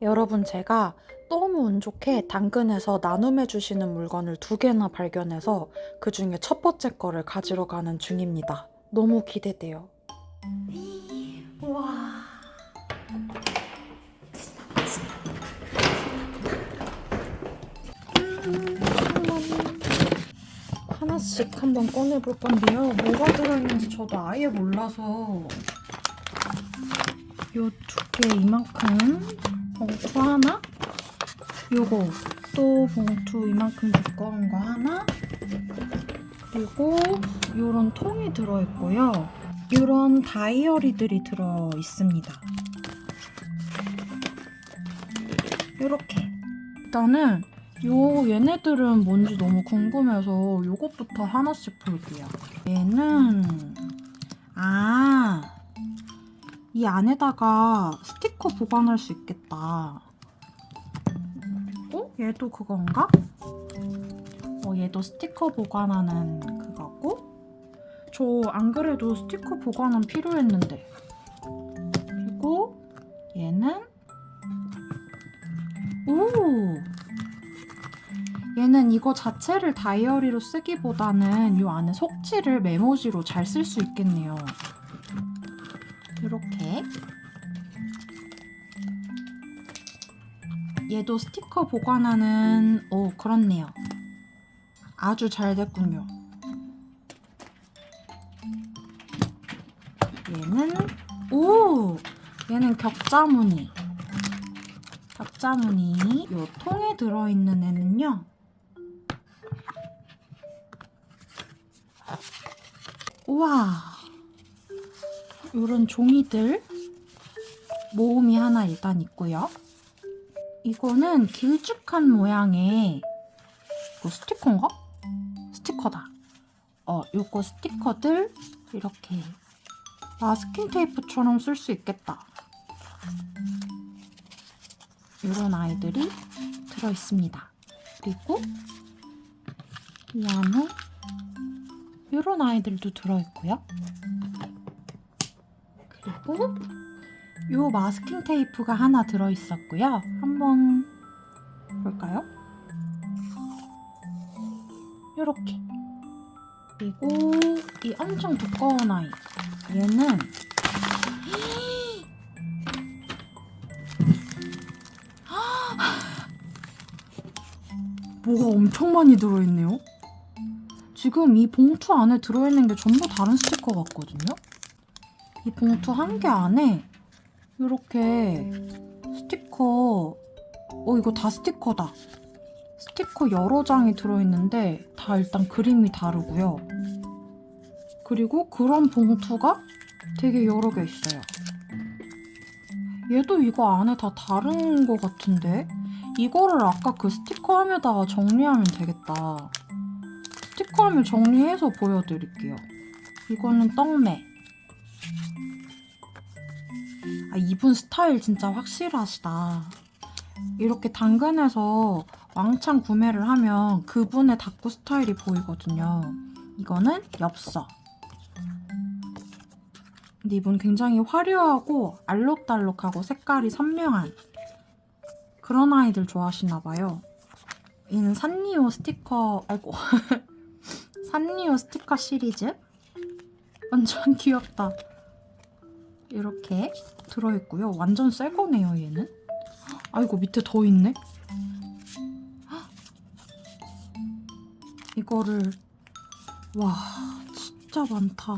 여러분 제가 너무 운 좋게 당근에서 나눔해 주시는 물건을 두 개나 발견해서 그 중에 첫 번째 거를 가지러 가는 중입니다. 너무 기대돼요. 와. 하나씩 한번 꺼내볼 건데요. 뭐가 들어있는지 저도 아예 몰라서 요 두께 이만큼 봉투 하나? 요거 또 봉투 이만큼 두꺼운 거 하나? 그리고 요런 통이 들어있고요. 요런 다이어리들이 들어있습니다. 요렇게. 일단은 요 얘네들은 뭔지 너무 궁금해서 요것부터 하나씩 볼게요. 얘는 아 이 안에다가 스티커 보관할 수 있겠다. 어? 얘도 그건가? 어, 얘도 스티커 보관하는 그거고. 저 안 그래도 스티커 보관은 필요했는데. 그리고 얘는 오! 얘는 이거 자체를 다이어리로 쓰기보다는 이 안에 속지를 메모지로 잘 쓸 수 있겠네요. 얘도 스티커 보관하는 오 그렇네요. 아주 잘 됐군요. 얘는 오! 얘는 격자무늬. 격자무늬 요 통에 들어있는 애는요. 우와! 이런 종이들 모음이 하나 일단 있고요. 이거는 길쭉한 모양의 뭐 스티커인가? 스티커다. 어, 요거 스티커들 이렇게 마스킹 테이프처럼 쓸 수 있겠다. 이런 아이들이 들어 있습니다. 그리고 이 안에 이런 아이들도 들어 있고요. 그리고 요 마스킹 테이프가 하나 들어 있었고요. 한번 볼까요? 요렇게. 그리고 이 엄청 두꺼운 아이. 얘는 뭐가 엄청 많이 들어있네요. 지금 이 봉투 안에 들어있는 게 전부 다른 스티커 같거든요. 이 봉투 한 개 안에 이렇게 스티커 어 이거 다 스티커다. 스티커 여러 장이 들어있는데 다 일단 그림이 다르고요. 그리고 그런 봉투가 되게 여러 개 있어요. 얘도 이거 안에 다 다른 거 같은데? 이거를 아까 그 스티커함에다가 정리하면 되겠다. 스티커함을 정리해서 보여드릴게요. 이거는 떡매 이분 스타일 진짜 확실하시다. 이렇게 당근에서 왕창 구매를 하면 그분의 닭구 스타일이 보이거든요. 이거는 엽서. 근데 이분 굉장히 화려하고 알록달록하고 색깔이 선명한 그런 아이들 좋아하시나 봐요. 얘는 산리오 스티커, 아이고. 산리오 스티커 시리즈? 완전 귀엽다. 이렇게 들어있고요. 완전 새 거네요, 얘는. 아이고, 밑에 더 있네. 이거를, 와, 진짜 많다.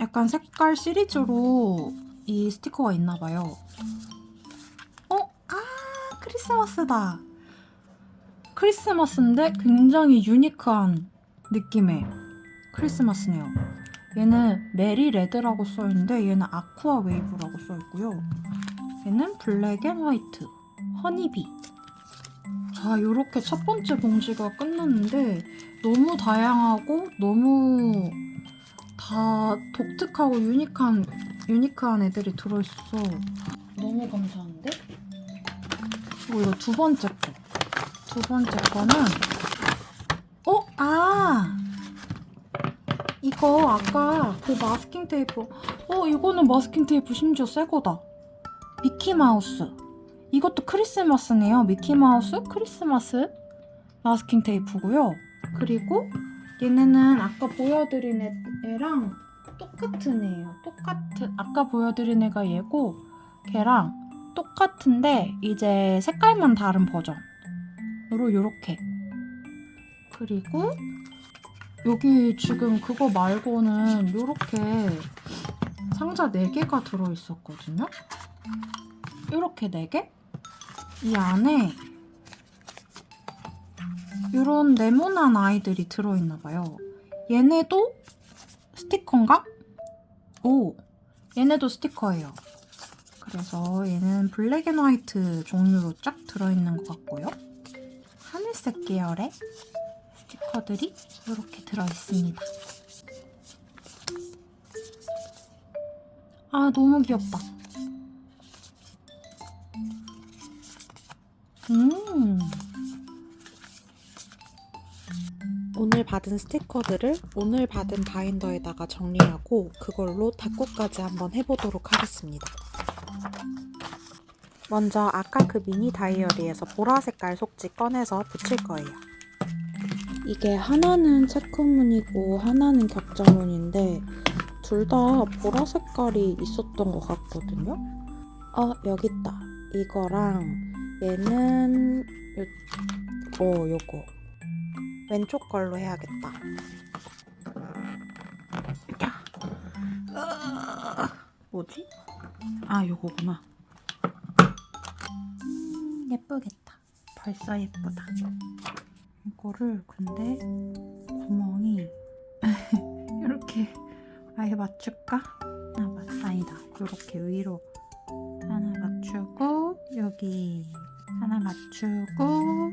약간 색깔 시리즈로 이 스티커가 있나봐요. 어? 아, 크리스마스다. 크리스마스인데 굉장히 유니크한 느낌의 크리스마스네요. 얘는 메리 레드라고 써있는데 얘는 아쿠아 웨이브라고 써있고요. 얘는 블랙 앤 화이트, 허니비. 자, 이렇게 첫 번째 봉지가 끝났는데 너무 다양하고 너무 다 독특하고 유니크한, 유니크한 애들이 들어있어서 너무 감사한데? 그리고 이거 두 번째 거. 두 번째 거는 어? 아! 이거 아까 그 마스킹 테이프 어 이거는 마스킹 테이프 심지어 새 거다 미키마우스. 이것도 크리스마스네요. 미키마우스 크리스마스 마스킹 테이프고요. 그리고 얘네는 아까 보여드린 애, 애랑 똑같은 애예요. 똑같은 아까 보여드린 애가 얘고 걔랑 똑같은데 이제 색깔만 다른 버전으로 요렇게 그리고 여기 지금 그거 말고는 요렇게 상자 4개가 들어있었거든요. 이렇게 4개? 이 안에 이런 네모난 아이들이 들어있나봐요. 얘네도 스티커인가? 오! 얘네도 스티커예요. 그래서 얘는 블랙 앤 화이트 종류로 쫙 들어있는 것 같고요. 하늘색 계열의 스티커들이 이렇게 들어있습니다. 아, 너무 귀엽다. 음. 오늘 받은 스티커들을 오늘 받은 바인더에다가 정리하고 그걸로 닦고까지 한번 해보도록 하겠습니다. 먼저 아까 그 미니 다이어리에서 보라 색깔 속지 꺼내서 붙일 거예요. 이게 하나는 체크무늬고 하나는 격자무늬인데 둘 다 보라 색깔이 있었던 것 같거든요. 어 여기 있다. 이거랑 얘는 요, 어 요거 왼쪽 걸로 해야겠다. 뭐지? 아, 요거구나. 음, 예쁘겠다. 벌써 예쁘다. 이거를 근데 구멍이 이렇게 아예 맞출까? 아, 맞, 아니다. 이렇게 위로 하나 맞추고 여기 하나 맞추고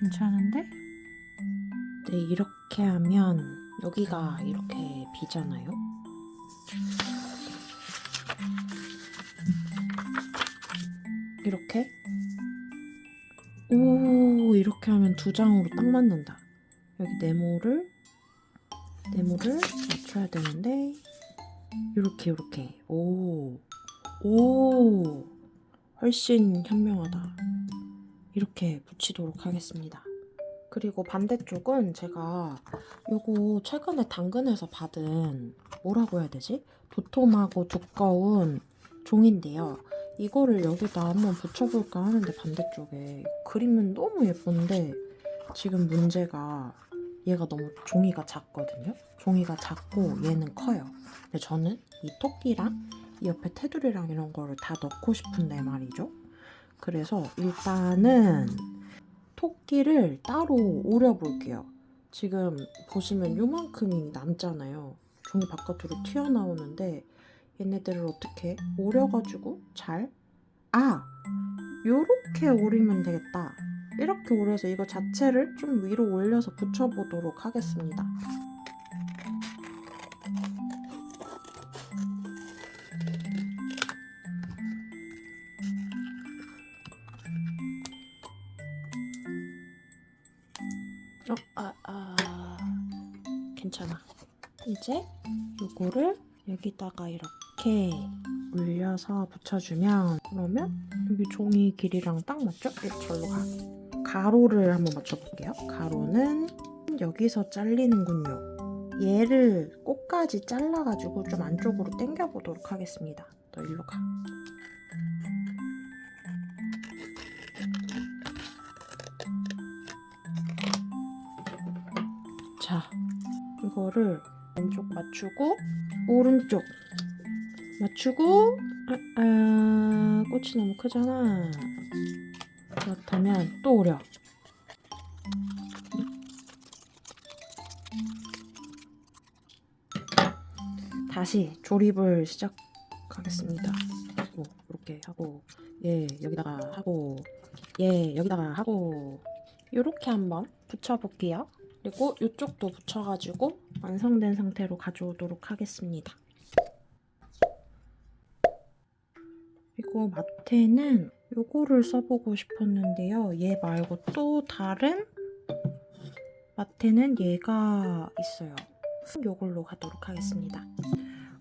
괜찮은데? 네, 이렇게 하면 여기가 이렇게 비잖아요. 이렇게 오 이렇게 하면 두 장으로 딱 맞는다. 여기 네모를 네모를 맞춰야 되는데 이렇게 이렇게 오 오, 훨씬 현명하다. 이렇게 붙이도록 하겠습니다. 그리고 반대쪽은 제가 요거 최근에 당근에서 받은 뭐라고 해야 되지? 도톰하고 두꺼운 종인데요. 이거를 여기다 한번 붙여볼까 하는데 반대쪽에 그림은 너무 예쁜데 지금 문제가 얘가 너무 종이가 작거든요. 종이가 작고 얘는 커요. 근데 저는 이 토끼랑 이 옆에 테두리랑 이런 거를 다 넣고 싶은데 말이죠. 그래서 일단은 토끼를 따로 오려볼게요. 지금 보시면 요만큼이 남잖아요. 종이 바깥으로 튀어나오는데 얘네들을 어떻게 오려가지고 잘 아! 요렇게 오리면 되겠다. 이렇게 오려서 이거 자체를 좀 위로 올려서 붙여보도록 하겠습니다. 어, 아, 아, 괜찮아. 이제 요거를 여기다가 이렇게 올려서 붙여주면 그러면 여기 종이 길이랑 딱 맞죠? 이렇게 절로 가. 가로를 한번 맞춰볼게요. 가로는 여기서 잘리는군요. 얘를 끝까지 잘라가지고 좀 안쪽으로 당겨보도록 하겠습니다. 너 일로 가. 자, 이거를 왼쪽 맞추고 오른쪽 맞추고 아, 아 꽃이 너무 크잖아. 그렇다면 또 오려. 다시 조립을 시작하겠습니다. 오, 이렇게 하고 예 여기다가 하고 예 여기다가 하고 이렇게 한번 붙여볼게요. 그리고 이쪽도 붙여가지고 완성된 상태로 가져오도록 하겠습니다. 그리고 마테는 요거를 써보고 싶었는데요. 얘 말고 또 다른 마테는 얘가 있어요. 요걸로 가도록 하겠습니다.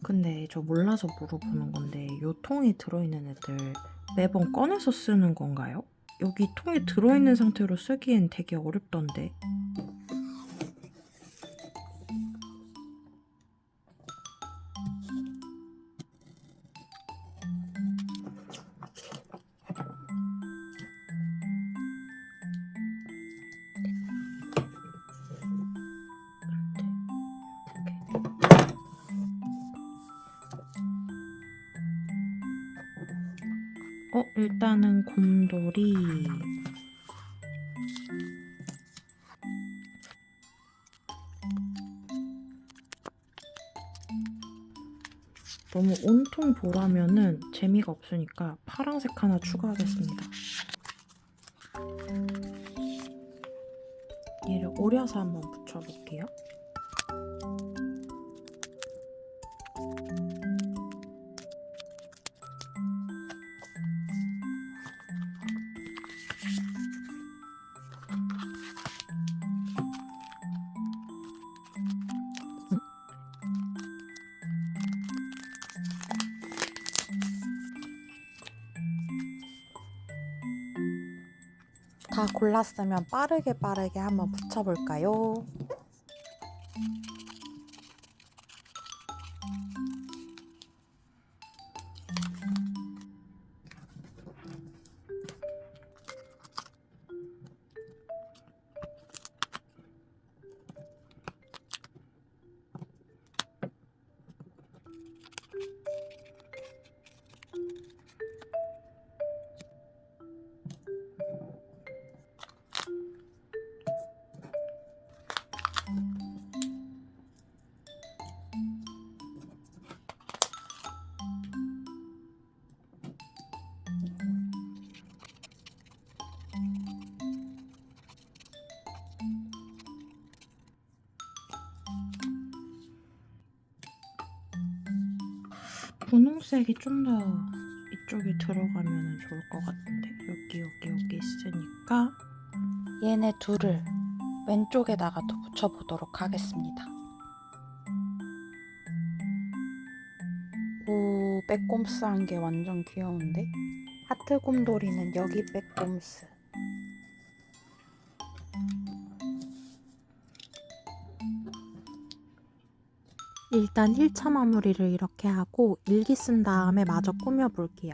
근데 저 몰라서 물어보는 건데 요 통에 들어있는 애들 매번 꺼내서 쓰는 건가요? 여기 통에 들어있는 상태로 쓰기엔 되게 어렵던데. 어, 일단은 곰돌이. 너무 온통 보라면은 재미가 없으니까 파란색 하나 추가하겠습니다. 얘를 오려서 한번 붙여볼게요. 다 골랐으면 빠르게 빠르게 한번 붙여볼까요? 분홍색이 좀 더 이쪽에 들어가면 좋을 것 같은데. 여기 여기 여기 있으니까. 얘네 둘을 왼쪽에다가 더 붙여보도록 하겠습니다. 오 빼꼼스 한 게 완전 귀여운데? 하트 곰돌이는 여기 빼꼼스 일단 1차 마무리를 이렇게 하고 일기 쓴 다음에 마저 꾸며볼게요.